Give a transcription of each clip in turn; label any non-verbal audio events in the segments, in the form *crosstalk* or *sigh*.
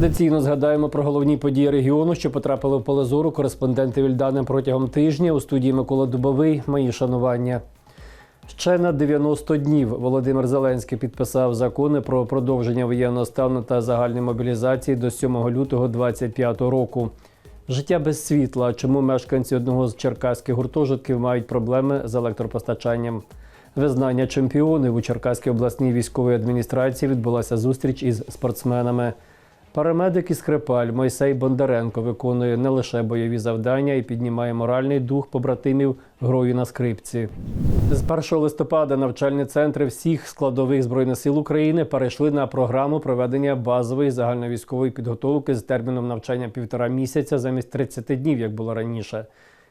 Традиційно згадаємо про головні події регіону, що потрапили в поле зору кореспонденти Вільдани протягом тижня. У студії Микола Дубовий. Мої шанування. Ще на 90 днів Володимир Зеленський підписав закони про продовження воєнного стану та загальної мобілізації до 7 лютого 2025 року. Життя без світла. Чому мешканці одного з черкаських гуртожитків мають проблеми з електропостачанням? Визнання чемпіонів у Черкаській обласній військовій адміністрації відбулася зустріч із спортсменами. Парамедик із Скрипаль Мойсей Бондаренко виконує не лише бойові завдання і піднімає моральний дух побратимів грою на скрипці. З 1 листопада навчальні центри всіх складових збройних сил України перейшли на програму проведення базової загальновійськової підготовки з терміном навчання півтора місяця замість 30 днів, як було раніше.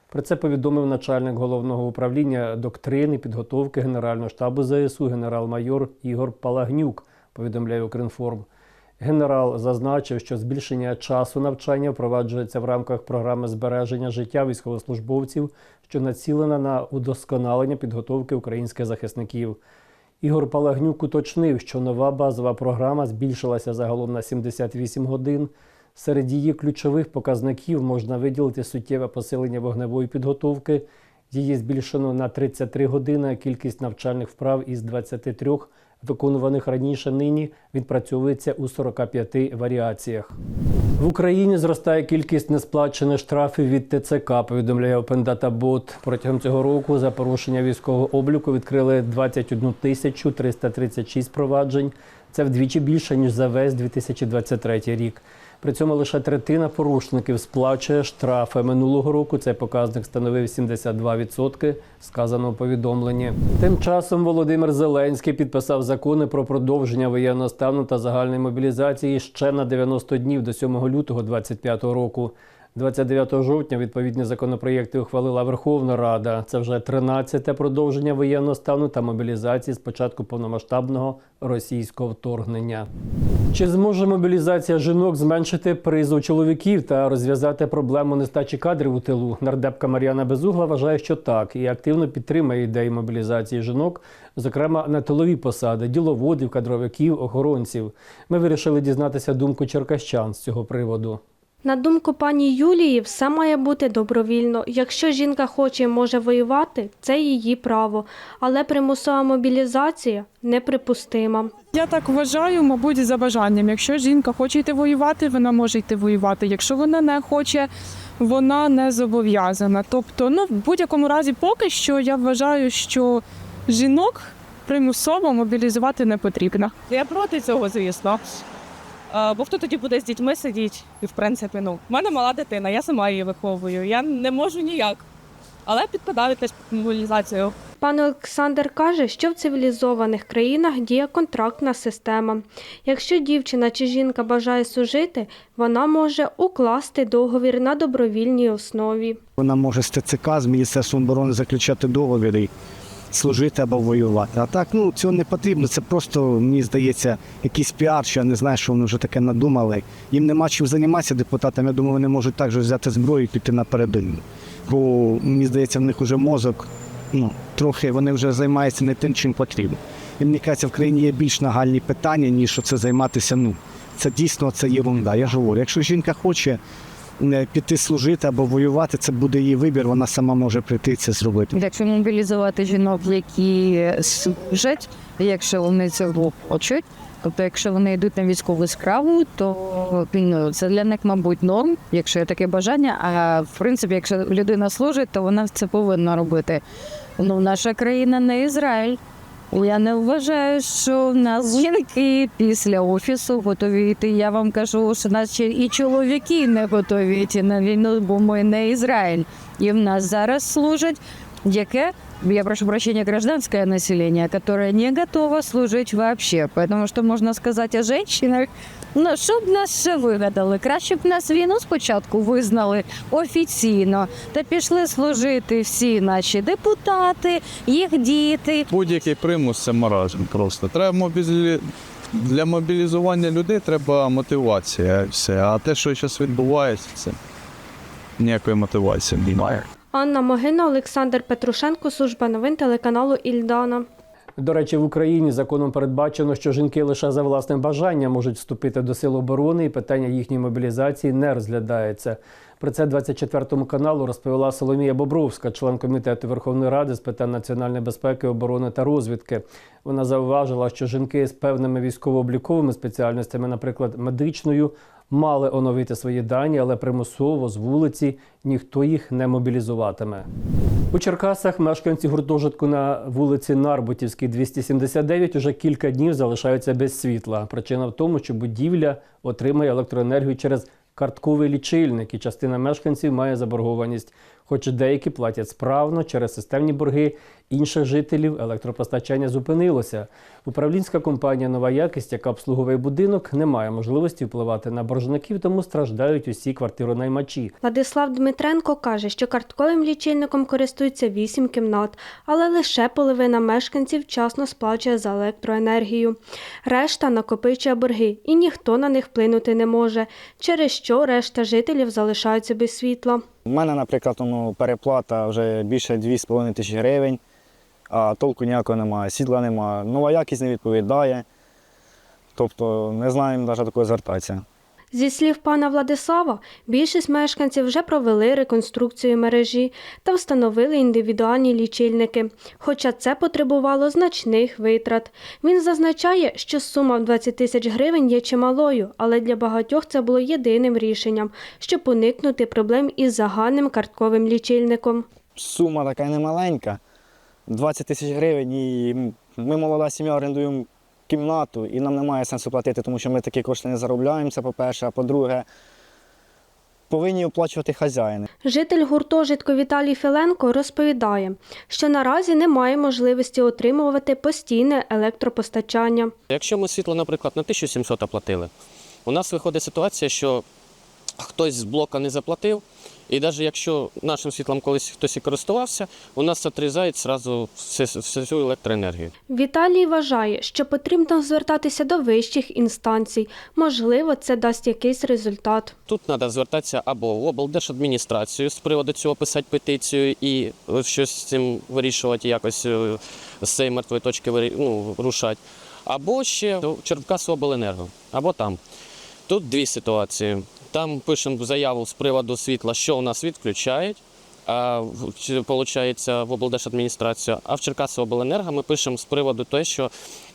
Про це повідомив начальник головного управління доктрини підготовки Генерального штабу ЗСУ генерал-майор Ігор Палагнюк. Повідомляє Укрінформ. Генерал зазначив, що збільшення часу навчання впроваджується в рамках програми збереження життя військовослужбовців, що націлена на удосконалення підготовки українських захисників. Ігор Палагнюк уточнив, що нова базова програма збільшилася загалом на 78 годин. Серед її ключових показників можна виділити суттєве посилення вогневої підготовки. Її збільшено на 33 години. Кількість навчальних вправ із 23 виконуваних раніше нині відпрацьовується у 45 варіаціях. В Україні зростає кількість несплачених штрафів від ТЦК, повідомляє OpenDataBot. Протягом цього року за порушення військового обліку відкрили 21 тисячу 336 проваджень. Це вдвічі більше ніж за весь 2023 рік. При цьому лише третина порушників сплачує штрафи. Минулого року цей показник становив 72%, сказано у повідомленні. Тим часом Володимир Зеленський підписав закони про продовження воєнного стану та загальної мобілізації ще на 90 днів до 7 лютого 2025 року. 29 жовтня відповідні законопроєкти ухвалила Верховна Рада. Це вже 13-те продовження воєнного стану та мобілізації з початку повномасштабного російського вторгнення. Чи зможе мобілізація жінок зменшити призов чоловіків та розв'язати проблему нестачі кадрів у тилу? Нардепка Мар'яна Безугла вважає, що так, і активно підтримує ідеї мобілізації жінок, зокрема на тилові посади діловодів, кадровиків, охоронців. Ми вирішили дізнатися думку черкащан з цього приводу. На думку пані Юлії, все має бути добровільно. Якщо жінка хоче і може воювати, це її право. Але примусова мобілізація неприпустима. Я так вважаю, мабуть, за бажанням. Якщо жінка хоче йти воювати, вона може йти воювати. Якщо вона не хоче, вона не зобов'язана. Тобто, ну в будь-якому разі, поки що я вважаю, що жінок примусово мобілізувати не потрібно. Я проти цього, звісно. Бо хто тоді буде з дітьми сидіти? І в принципі, ну, в мене мала дитина, я сама її виховую. Я не можу ніяк. Але підпадаю теж під мобілізацію. Пан Олександр каже, що в цивілізованих країнах діє контрактна система. Якщо дівчина чи жінка бажає служити, вона може укласти договір на добровільній основі. Вона може з ТЦК, з Міністерством оборони заключати договіри, служити або воювати. А так, ну цього не потрібно. Це просто, мені здається, якийсь піар, що я не знаю, що вони вже таке надумали. Їм нема чим займатися депутатам. Я думаю, вони можуть також взяти зброю і піти на передову. Бо мені здається, в них вже мозок, ну, трохи вони вже займаються не тим, чим потрібно. І мені кажеться, в країні є більш нагальні питання, ніж це займатися. Ну, це дійсно це єрунда. Я ж говорю, якщо жінка хоче піти служити або воювати, це буде її вибір, вона сама може прийти і це зробити. Якщо мобілізувати жінок, які служать, якщо вони цього хочуть, тобто якщо вони йдуть на військову справу, то ну, це для них, мабуть, норм, якщо є таке бажання. А в принципі, якщо людина служить, то вона це повинна робити. Ну, наша країна не Ізраїль. Я не вважаю, що в нас жінки після офісу готові йти. Я вам кажу, що наші і чоловіки не готові йти на війну, бо ми не Ізраїль. І в нас зараз служать яке, я прошу прощения, гражданское население, которое не готово служить вообще. Потому что можно сказать о женщинах, ну, щоб нас ще вигадали. Краще б нас війну спочатку визнали офіційно, та пішли служити всі наші депутати, їх діти, Будь-який примус це маразм просто. Треба мобілі... Для мобілізування людей треба мотивація. Все. А те, що зараз відбувається, це ніякої мотивації немає. Анна Могина, Олександр Петрушенко, служба новин телеканалу Ільдана. До речі, в Україні законом передбачено, що жінки лише за власним бажанням можуть вступити до сил оборони, і питання їхньої мобілізації не розглядається. Про це 24 каналу розповіла Соломія Бобровська, член комітету Верховної Ради з питань національної безпеки, оборони та розвідки. Вона зауважила, що жінки з певними військово-обліковими спеціальностями, наприклад, медичною, мали оновити свої дані, але примусово з вулиці ніхто їх не мобілізуватиме. У Черкасах мешканці гуртожитку на вулиці Нарбутівській, 279, уже кілька днів залишаються без світла. Причина в тому, що будівля отримає електроенергію через картковий лічильник, і частина мешканців має заборгованість. Хоч деякі платять справно через системні борги інших жителів електропостачання зупинилося. Управлінська компанія Нова якість, яка обслуговує будинок, не має можливості впливати на боржників, тому страждають усі квартиронаймачі. Владислав Дмитренко каже, що картковим лічильником користуються 8 кімнат, але лише половина мешканців вчасно сплачує за електроенергію. Решта накопичує борги, і ніхто на них вплинути не може, через що решта жителів залишаються без світла. У мене, наприклад, ну, переплата вже більше 2,5 тисячі гривень, а толку ніякого немає, сідла немає, нова якість не відповідає. Тобто не знаємо навіть до кого звертатися. Зі слів пана Владислава, більшість мешканців вже провели реконструкцію мережі та встановили індивідуальні лічильники, хоча це потребувало значних витрат. Він зазначає, що сума в 20 тисяч гривень є чималою, але для багатьох це було єдиним рішенням, щоб уникнути проблем із загальним картковим лічильником. Сума така немаленька, 20 тисяч гривень, і ми молода сім'я орендуємо кімнату, і нам немає сенсу платити, тому що ми такі кошти не заробляємо, це по-перше, а по-друге, повинні оплачувати хазяїни. Житель гуртожитку Віталій Філенко розповідає, що наразі немає можливості отримувати постійне електропостачання. Якщо ми світло, наприклад, на 1700 оплатили, у нас виходить ситуація, що хтось з блока не заплатив, і навіть якщо нашим світлом колись хтось і користувався, у нас отрізають зразу всю, електроенергію. Віталій вважає, що потрібно звертатися до вищих інстанцій. Можливо, це дасть якийсь результат. Тут треба звертатися або в облдержадміністрацію з приводу цього писати петицію і е, щось з цим вирішувати, якось е, з цієї мертвої точки ну, рушати, або ще до Черкасобленерго, або там. Тут дві ситуації. Там пишемо заяву з приводу світла, що у нас відключають. А в облдержадміністрацію. А в Черкасиобленерго ми пишемо з приводу того, що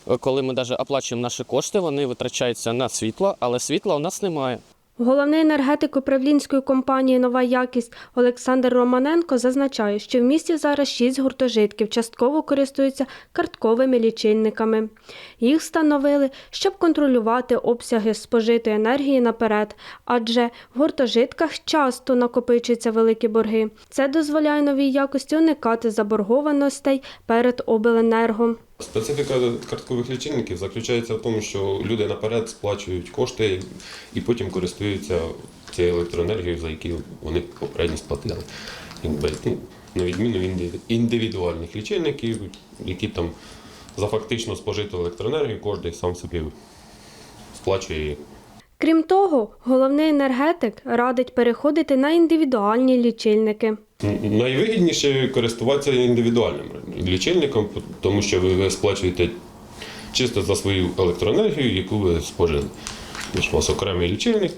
е, коли ми навіть оплачуємо наші кошти, вони витрачаються на світло, але світла у нас немає. Головний енергетик управлінської компанії Нова якість Олександр Романенко зазначає, що в місті зараз шість гуртожитків частково користуються картковими лічильниками. Їх встановили, щоб контролювати обсяги спожитої енергії наперед, адже в гуртожитках часто накопичуються великі борги. Це дозволяє новій якості уникати заборгованостей перед обленерго. Специфіка карткових лічильників заключається в тому, що люди наперед сплачують кошти і потім користуються цією електроенергією, за які вони попередньо сплатили. Ну, на відміну від індивідуальних лічильників, які там за фактично спожиту електроенергію кожен сам собі сплачує. Крім того, головний енергетик радить переходити на індивідуальні лічильники. Найвигідніше користуватися індивідуальним лічильником, тому що ви сплачуєте чисто за свою електроенергію, яку ви спожили. Тож у вас окремий лічильник,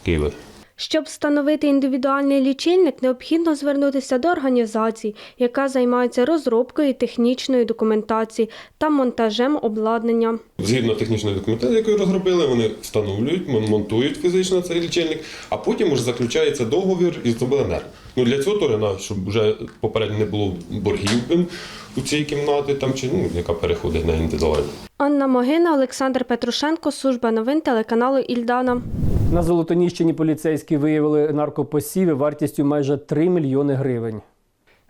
який ви Щоб встановити індивідуальний лічильник, необхідно звернутися до організації, яка займається розробкою технічної документації та монтажем обладнання. Згідно технічної документації, яку розробили, вони встановлюють, мон- монтують фізично цей лічильник, а потім вже заключається договір із обленерго. Ну для цього Торина, щоб вже попередньо не було боргів у цій кімнаті, там чи ну яка переходить на індивідуальну. Анна Могина, Олександр Петрушенко, служба новин телеканалу Ільдана. На Золотоніщині поліцейські виявили наркопосіви вартістю майже 3 мільйони гривень.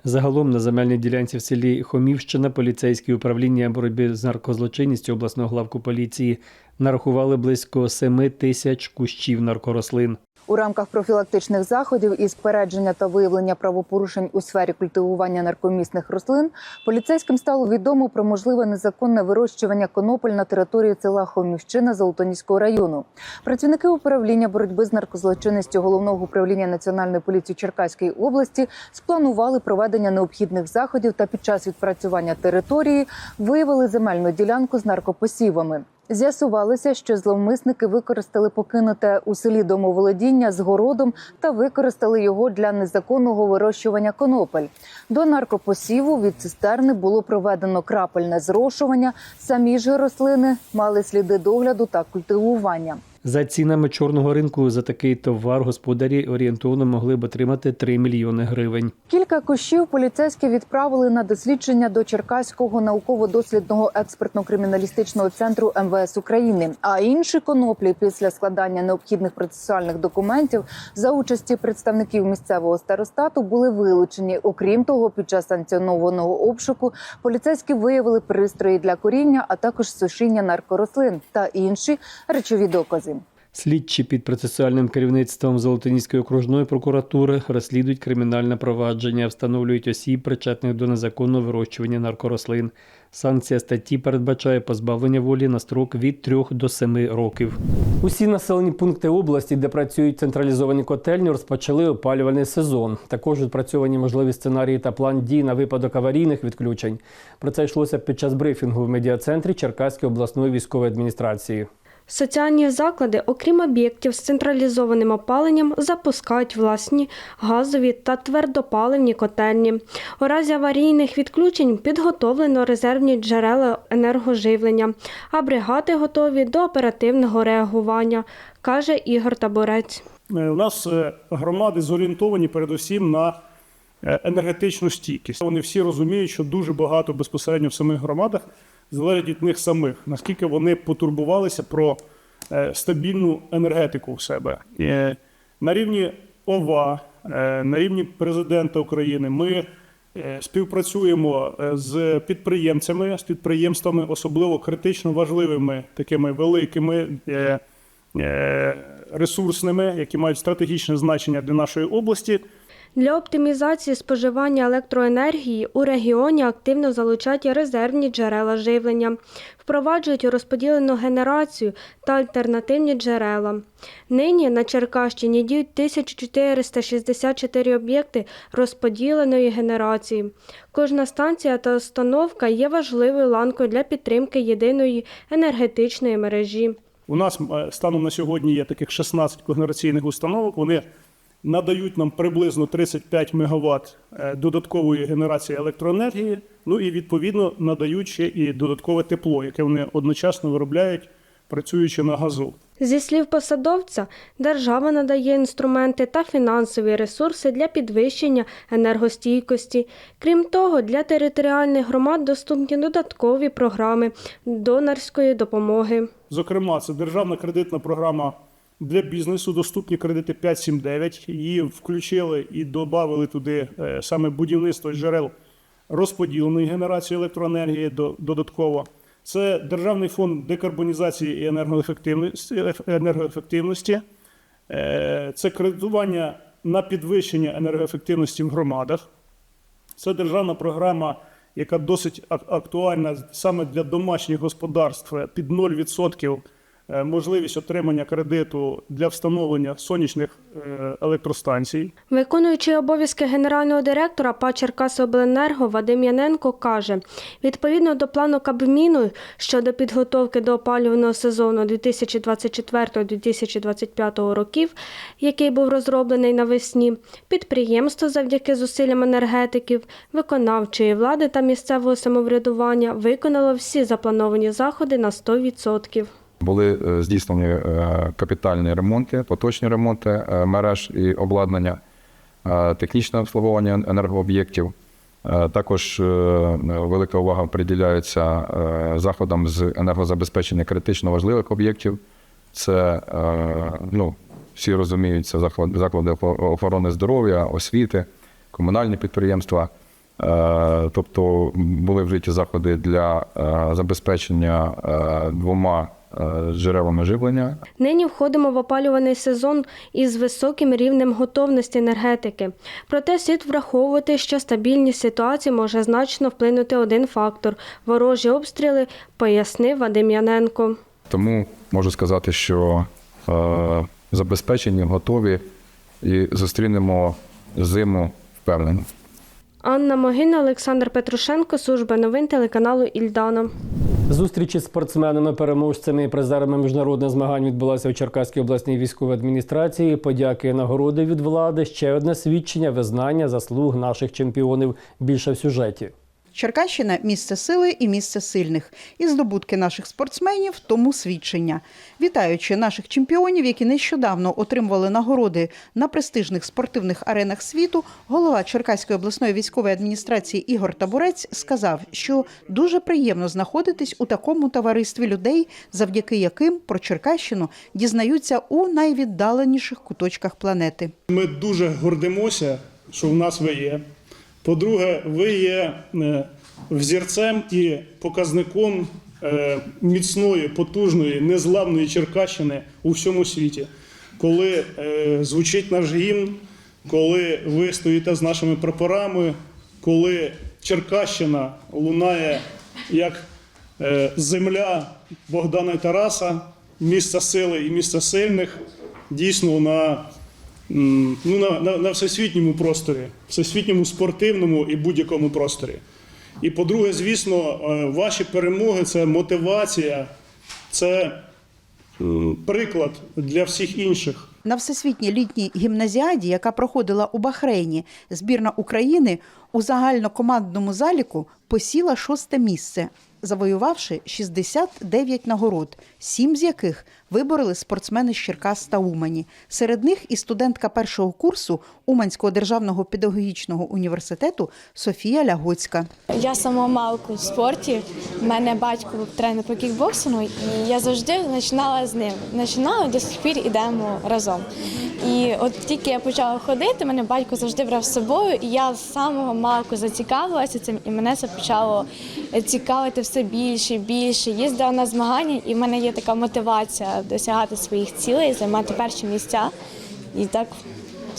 Загалом на земельній ділянці в селі Хомівщина поліцейські управління боротьби з наркозлочинністю обласного главку поліції Нарахували близько 7 тисяч кущів наркорослин. У рамках профілактичних заходів із попередження та виявлення правопорушень у сфері культивування наркомісних рослин поліцейським стало відомо про можливе незаконне вирощування конопель на території села Хомівщина Золотоніського району. Працівники управління боротьби з наркозлочинністю головного управління національної поліції Черкаської області спланували проведення необхідних заходів та під час відпрацювання території виявили земельну ділянку з наркопосівами. З'ясувалося, що зловмисники використали покинуте у селі домоволодіння з городом та використали його для незаконного вирощування конопель. До наркопосіву від цистерни було проведено крапельне зрошування. Самі ж рослини мали сліди догляду та культивування. За цінами чорного ринку за такий товар господарі орієнтовно могли б отримати 3 мільйони гривень. Кілька кущів поліцейські відправили на дослідження до Черкаського науково-дослідного експертно-криміналістичного центру МВС України. А інші коноплі після складання необхідних процесуальних документів за участі представників місцевого старостату були вилучені. Окрім того, під час санкціонованого обшуку поліцейські виявили пристрої для коріння, а також сушіння наркорослин та інші речові докази. Слідчі під процесуальним керівництвом Золотоніської окружної прокуратури розслідують кримінальне провадження, встановлюють осіб, причетних до незаконного вирощування наркорослин. Санкція статті передбачає позбавлення волі на строк від 3 до 7 років. Усі населені пункти області, де працюють централізовані котельні, розпочали опалювальний сезон. Також відпрацьовані можливі сценарії та план дій на випадок аварійних відключень. Про це йшлося під час брифінгу в медіа-центрі Черкаської обласної військової адміністрації. Соціальні заклади, окрім об'єктів з централізованим опаленням, запускають власні газові та твердопаливні котельні. У разі аварійних відключень підготовлено резервні джерела енергоживлення, а бригади готові до оперативного реагування, каже Ігор Таборець. Е, У нас е, громади зорієнтовані передусім на е, енергетичну стійкість. Вони всі розуміють, що дуже багато безпосередньо в самих громадах залежить від них самих, наскільки вони потурбувалися про е, стабільну енергетику в себе. Е, На рівні ОВА, е, на рівні президента України ми співпрацюємо з підприємцями, з підприємствами, особливо критично важливими, такими великими. Ресурсними, які мають стратегічне значення для нашої області, Для оптимізації споживання електроенергії у регіоні активно залучають резервні джерела живлення, впроваджують розподілену генерацію та альтернативні джерела. Нині на Черкащині діють 1464 об'єкти розподіленої генерації. Кожна станція та установка є важливою ланкою для підтримки єдиної енергетичної мережі. У нас е, станом на сьогодні є таких 16 когенераційних установок. Вони надають нам приблизно 35 МВт е, додаткової генерації електроенергії. Ну і відповідно надають ще і додаткове тепло, яке вони одночасно виробляють, працюючи на газу. Зі слів посадовця, держава надає інструменти та фінансові ресурси для підвищення енергостійкості. Крім того, для територіальних громад доступні додаткові програми донорської допомоги. Зокрема, це державна кредитна програма для бізнесу, доступні кредити 579. Її включили і додали туди е, саме будівництво джерел розподіленої генерації електроенергії додатково. Це Державний фонд декарбонізації і енергоефективності. Е, Це кредитування на підвищення енергоефективності в громадах. Це державна програма, яка досить актуальна саме для домашніх господарств е, під 0% е, можливість отримання кредиту для встановлення сонячних е, електростанцій. Виконуючий обов'язки генерального директора ПА «Черкасиобленерго» Вадим Яненко каже, відповідно до плану Кабміну щодо підготовки до опалювального сезону 2024-2025 років, який був розроблений навесні, підприємство завдяки зусиллям енергетиків, виконавчої влади та місцевого самоврядування виконало всі заплановані заходи на 100%. Були е, здійснені е, капітальні ремонти, поточні ремонти е, мереж і обладнання, технічне обслуговування енергооб'єктів. Також велика увага приділяється заходам з енергозабезпечення критично важливих об'єктів. Це ну, всі розуміють, це заклади охорони здоров'я, освіти, комунальні підприємства. Тобто були вжиті заходи для забезпечення двома джерелами живлення. Нині входимо в опалюваний сезон із високим рівнем готовності енергетики. Проте слід враховувати, що стабільність ситуації може значно вплинути один фактор ворожі обстріли, пояснив Вадим Яненко. Тому можу сказати, що е, забезпечені, готові і зустрінемо зиму впевнено. Анна Могина, Олександр Петрушенко, служба новин телеканалу Ільдана. Зустріч із спортсменами, переможцями і призерами міжнародних змагань відбулася у Черкаській обласній військовій адміністрації. Подяки і нагороди від влади. Ще одне свідчення визнання заслуг наших чемпіонів. Більше в сюжеті. Черкащина місце сили і місце сильних. І здобутки наших спортсменів тому свідчення. Вітаючи наших чемпіонів, які нещодавно отримували нагороди на престижних спортивних аренах світу, голова Черкаської обласної військової адміністрації Ігор Табурець сказав, що дуже приємно знаходитись у такому товаристві людей, завдяки яким про Черкащину дізнаються у найвіддаленіших куточках планети. Ми дуже гордимося, що в нас ви є. По-друге, ви є е, взірцем і показником е, міцної, потужної, незламної Черкащини у всьому світі. Коли е, звучить наш гімн, коли ви стоїте з нашими прапорами, коли Черкащина лунає як земля Богдана і Тараса, місце сили і місце сильних, дійсно на ну, на, на, на всесвітньому просторі, всесвітньому спортивному і будь-якому просторі. І по-друге, звісно, е, ваші перемоги це мотивація, це приклад для всіх інших. На всесвітній літній гімназіаді, яка проходила у Бахрейні, збірна України у загальнокомандному заліку посіла шосте місце, завоювавши 69 нагород, сім з яких вибороли спортсмени з Черкас та Умані. Серед них і студентка першого курсу Уманського державного педагогічного університету Софія Лягоцька. Я сама малку в спорті. У мене батько був тренер по кікбоксингу, і я завжди починала з ним. Починала до сих пір ідемо разом. І от тільки я почала ходити, мене батько завжди брав з собою, і я з самого малку зацікавилася цим, і мене це почало цікавити все більше і більше. Їздила на змагання, і в мене є така мотивація досягати своїх цілей, займати перші місця. І так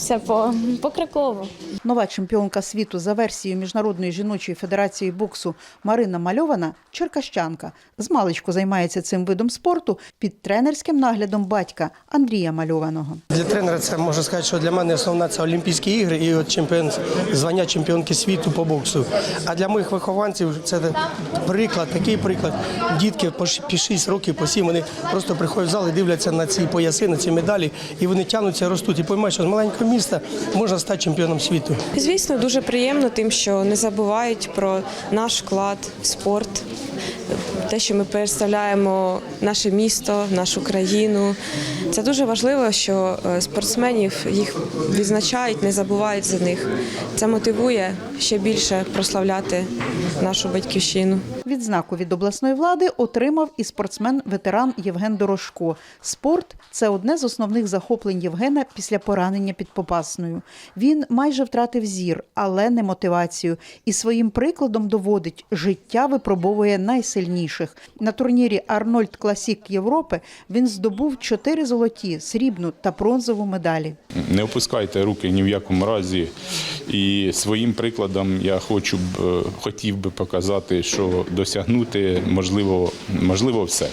все по, покроково. Нова чемпіонка світу за версією Міжнародної жіночої федерації боксу Марина Мальована черкащанка. Змалечку займається цим видом спорту під тренерським наглядом батька Андрія Мальованого. Для тренера це можна сказати, що для мене основна це Олімпійські ігри і от чемпіон звання чемпіонки світу по боксу. А для моїх вихованців це приклад, такий приклад. Дітки по 6 років, по 7, вони просто приходять в зал і дивляться на ці пояси, на ці медалі, і вони тягнуться, ростуть. І поймають, що з маленького міста можна стати чемпіоном світу. Звісно, дуже приємно тим, що не забувають про наш вклад в спорт, те, що ми представляємо наше місто, нашу країну. Це дуже важливо, що е, спортсменів їх відзначають, не забувають за них. Це мотивує ще більше прославляти нашу батьківщину. Відзнаку від обласної влади отримав і спортсмен-ветеран Євген Дорошко. Спорт це одне з основних захоплень Євгена після поранення під Попасною. Він майже втратив зір, але не мотивацію. І своїм прикладом доводить, життя випробовує найсильніших. На турнірі Арнольд Класік Європи він здобув чотири золоті, срібну та бронзову медалі. Не опускайте руки ні в якому разі. І своїм прикладом я хочу б е, хотів би показати, що досягнути можливо, можливо все.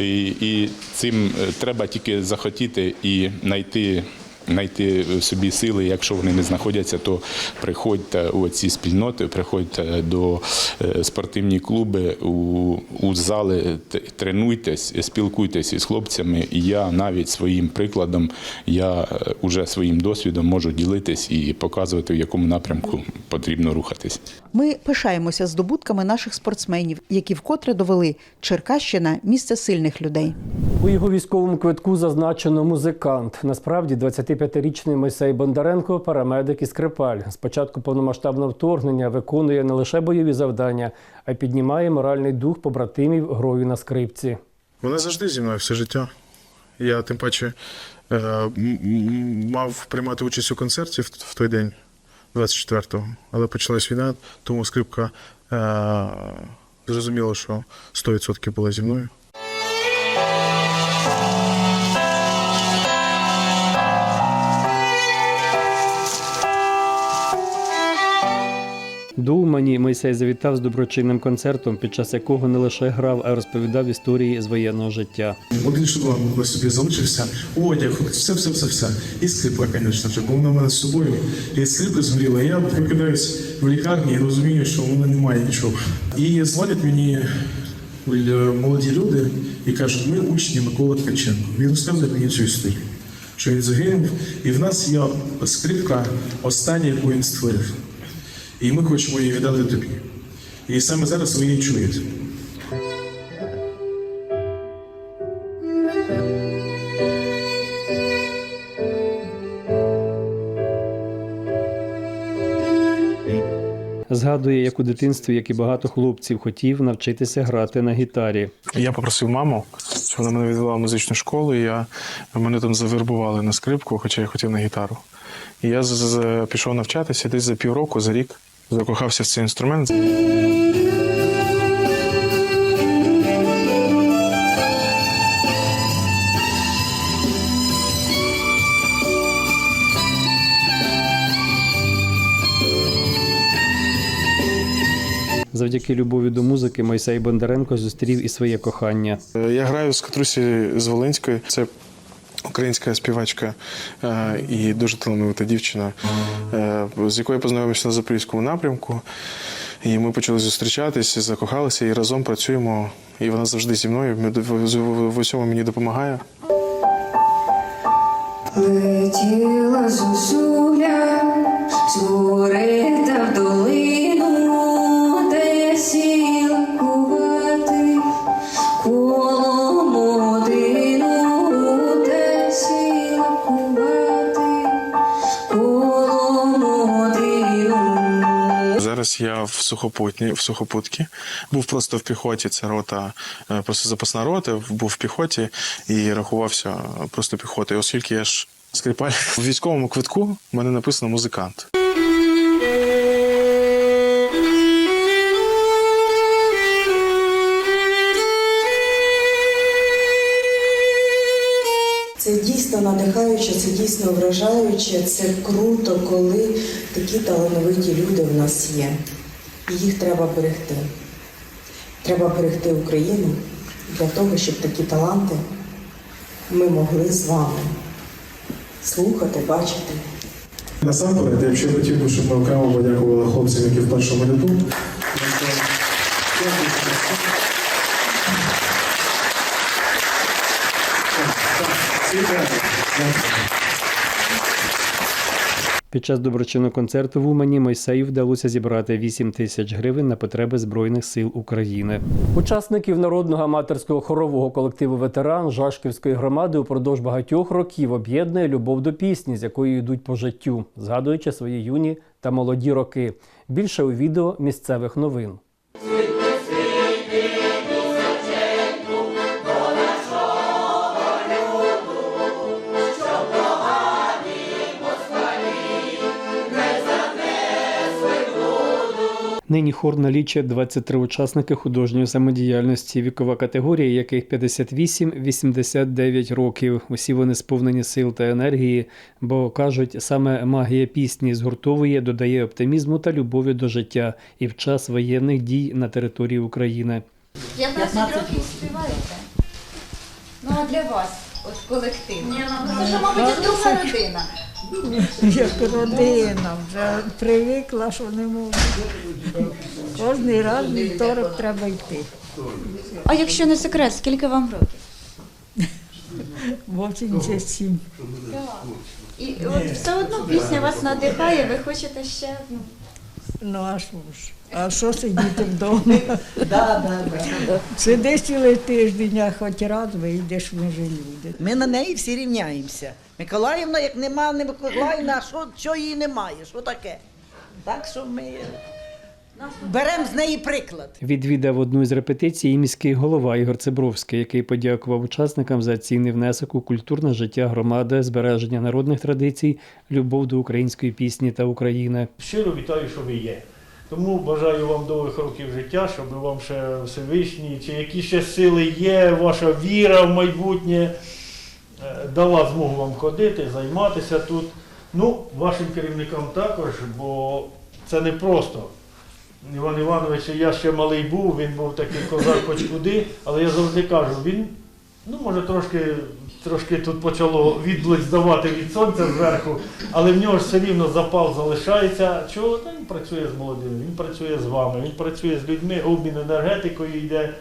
І, і цим е, треба тільки захотіти і знайти. Знайти в собі сили, якщо вони не знаходяться, то приходьте у ці спільноти, приходьте до е, спортивні клуби, у, у зали, тренуйтесь, спілкуйтесь із хлопцями. І я навіть своїм прикладом, я вже своїм досвідом можу ділитись і показувати, в якому напрямку потрібно рухатись. Ми пишаємося здобутками наших спортсменів, які вкотре довели Черкащина місце сильних людей. У його військовому квитку зазначено музикант. Насправді 25-річний Мойсей Бондаренко парамедик і скрипаль. З початку повномасштабного вторгнення виконує не лише бойові завдання, а й піднімає моральний дух побратимів грою на скрипці. Вона завжди зі мною все життя. Я тим паче е, мав приймати участь у концерті в той день, 24-го, але почалась війна, тому скрипка е, зрозуміла, що 100% була зі мною. До Умані Мойсей завітав з доброчинним концертом, під час якого не лише грав, а розповідав історії з воєнного життя. Один шедевр на собі залишився, одяг, все, все, все, все. І скрипка, звісно ж, бо мене з собою. І скрипка згоріла. Я прокидаюсь в лікарні і розумію, що в мене немає нічого. І дзвонять мені е, молоді люди і кажуть, ми учні Миколи Ткаченко. Він розказує мені цю історію. Що він загинув, і в нас є скрипка остання, яку він створив. І ми хочемо її віддати тобі. І саме зараз ви її чуєте. Згадує, як у дитинстві, як і багато хлопців, хотів навчитися грати на гітарі. Я попросив маму, щоб вона мене відвела в музичну школу, і я, мене там завербували на скрипку, хоча я хотів на гітару. І я з- з- пішов навчатися десь за півроку, за рік, закохався в цей інструмент. Завдяки любові до музики Мойсей Бондаренко зустрів і своє кохання. Е, Я граю з Катрусі з Волинської. Це українська співачка е, і дуже талановита дівчина, е, з якою познайомився на Запорізькому напрямку. І ми почали зустрічатися, закохалися і разом працюємо. І вона завжди зі мною в- усьому мені допомагає. Летіла зозуля, згорита в долину, Зараз я в сухопутні в сухопутці. Був просто в піхоті. Це рота, е, просто запасна рота. Був в піхоті і рахувався просто піхотою. Оскільки я ж скрипаль *laughs* в військовому квитку в мене написано музикант. Це дійсно надихаюче, це дійсно вражаюче, це круто, коли такі талановиті люди в нас є. І їх треба берегти. Треба берегти Україну для того, щоб такі таланти ми могли з вами слухати, бачити. Насамперед, я ще хотів би, щоб ми окремо подякували хлопцям, які в першому ряду. Під час доброчинного концерту в Умані Мойсею вдалося зібрати 8 тисяч гривень на потреби Збройних сил України. Учасників народного аматорського хорового колективу ветеран Жашківської громади упродовж багатьох років об'єднує любов до пісні, з якою йдуть по життю, згадуючи свої юні та молоді роки. Більше у відео місцевих новин. Нині хор налічує 23 учасники художньої самодіяльності, вікова категорія яких 58-89 років. Усі вони сповнені сил та енергії, бо кажуть, саме магія пісні згуртовує, додає оптимізму та любові до життя і в час воєнних дій на території України. 15 років співаєте? Ну а для вас, от колектив? Ні, ну, це ж, мабуть, друга родина. Як родина, вже привикла, що не можу. Кожний раз вівторок треба йти. А якщо не секрет, скільки вам років? 87. І от все одно пісня вас надихає, ви хочете ще одну. Ну а що ж? А що сидіти вдома? Сидиш цілий тиждень, а хоч раз вийдеш, ми ж люди. Ми на неї всі рівняємося. Миколаївна, як нема, не Миколаївна, а що, що її немає? Що таке? Так що ми беремо з неї приклад. Відвідав одну із репетицій і міський голова Ігор Цибровський, який подякував учасникам за цінний внесок у культурне життя громади, збереження народних традицій, любов до української пісні та України. Щиро вітаю, що ви є. Тому бажаю вам довгих років життя, щоб вам ще Всевишній, чи які ще сили є, ваша віра в майбутнє е, дала змогу вам ходити, займатися тут. Ну, вашим керівникам також, бо це не просто Іван Іванович, я ще малий був, він був такий козак хоч куди, але я завжди кажу, він, ну може трошки, трошки тут почало відблиск здавати від сонця зверху, але в нього ж все рівно запал залишається. Чого? Та він працює з молодими, він працює з вами, він працює з людьми, обмін енергетикою йде.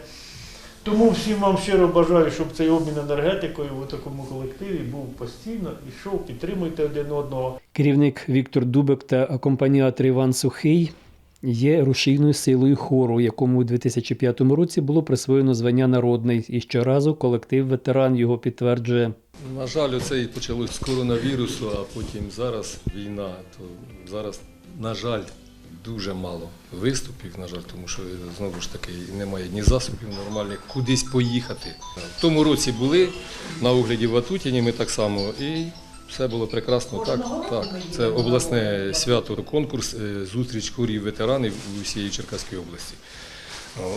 Тому всім вам щиро бажаю, щоб цей обмін енергетикою у такому колективі був постійно, ішов, підтримуйте один одного. Керівник Віктор Дубик та акомпаніатор Іван Сухий є рушійною силою хору, якому у 2005 році було присвоєно звання народний. І щоразу колектив ветеран його підтверджує. На жаль, оце і почалось з коронавірусу, а потім зараз війна. То зараз, на жаль, дуже мало виступів, на жаль, тому що знову ж таки немає ні засобів нормальних, кудись поїхати. В тому році були на огляді в Атутіні, ми так само, і все було прекрасно. Так, так. Це обласне свято, конкурс, е, зустріч хорів ветеранів у всієї Черкаської області.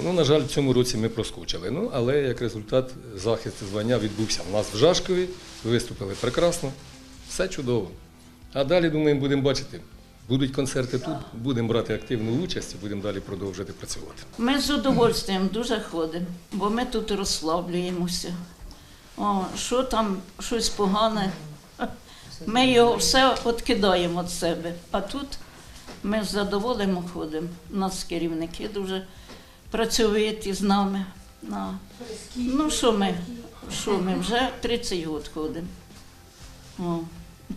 Ну, на жаль, в цьому році ми проскочили. Ну, але як результат, захист звання відбувся у нас в Жашкові, виступили прекрасно, все чудово. А далі, думаємо, будемо бачити. Будуть концерти тут, будемо брати активну участь і будемо далі продовжувати працювати. Ми з удовольствием дуже ходимо, бо ми тут розслаблюємося. О, що там щось погане, ми його все відкидаємо від себе. А тут ми з задоволенням ходимо. У нас керівники дуже працьовиті з нами. Ну що ми? Що ми? Вже 30 років ходимо. О,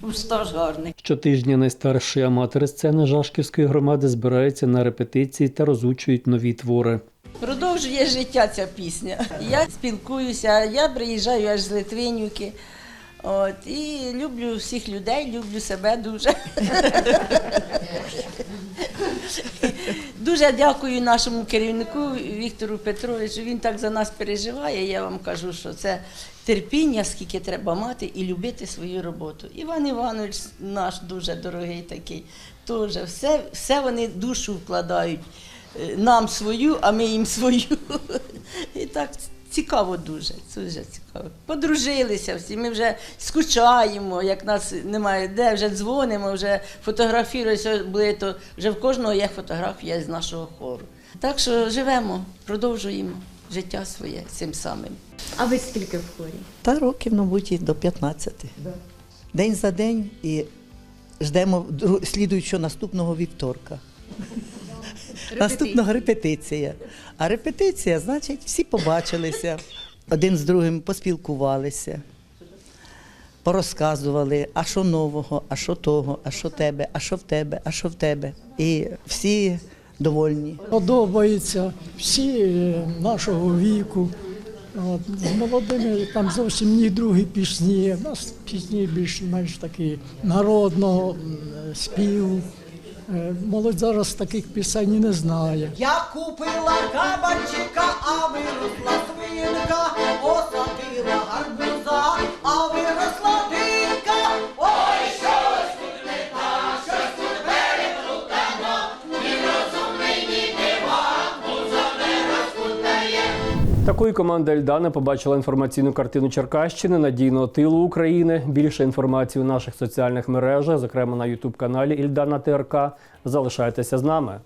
ну, стаж гарний. Щотижня найстарші аматори сцени Жашківської громади збираються на репетиції та розучують нові твори. Продовжує життя ця пісня. Я спілкуюся, я приїжджаю аж з Литвинівки. От, і люблю всіх людей, люблю себе дуже. Дуже дякую нашому керівнику Віктору Петровичу. Він так за нас переживає. Я вам кажу, що це терпіння, скільки треба мати, і любити свою роботу. Іван Іванович наш дуже дорогий такий. Теж все, все вони душу вкладають. Е, Нам свою, а ми їм свою. І так цікаво дуже. Дуже цікаво. Подружилися всі. Ми вже скучаємо, як нас немає де, вже дзвонимо, вже фотографіруємося, були то вже в кожного є фотографія з нашого хору. Так що живемо, продовжуємо життя своє цим самим. А ви скільки в хорі? Та років, мабуть, і до 15. День за день і ждемо слідуючого наступного вівторка. Наступного репетиція. А репетиція, значить, всі побачилися, один з другим поспілкувалися, порозказували, а що нового, а що того, а що тебе, а що в тебе, а що в тебе. І всі довольні. Подобається всі е, нашого віку. От, з молодими там зовсім ні другі пісні. У нас пісні більш-менш такі народного співу. Е, Молодь зараз таких пісень не знає. Я купила кабанчика, а виросла свинка, посадила гарбуза, а виросла Такою команда Ельдана побачила інформаційну картину Черкащини, надійного тилу України. Більше інформації у наших соціальних мережах, зокрема на Ютуб каналі Ільдана ТРК. Залишайтеся з нами.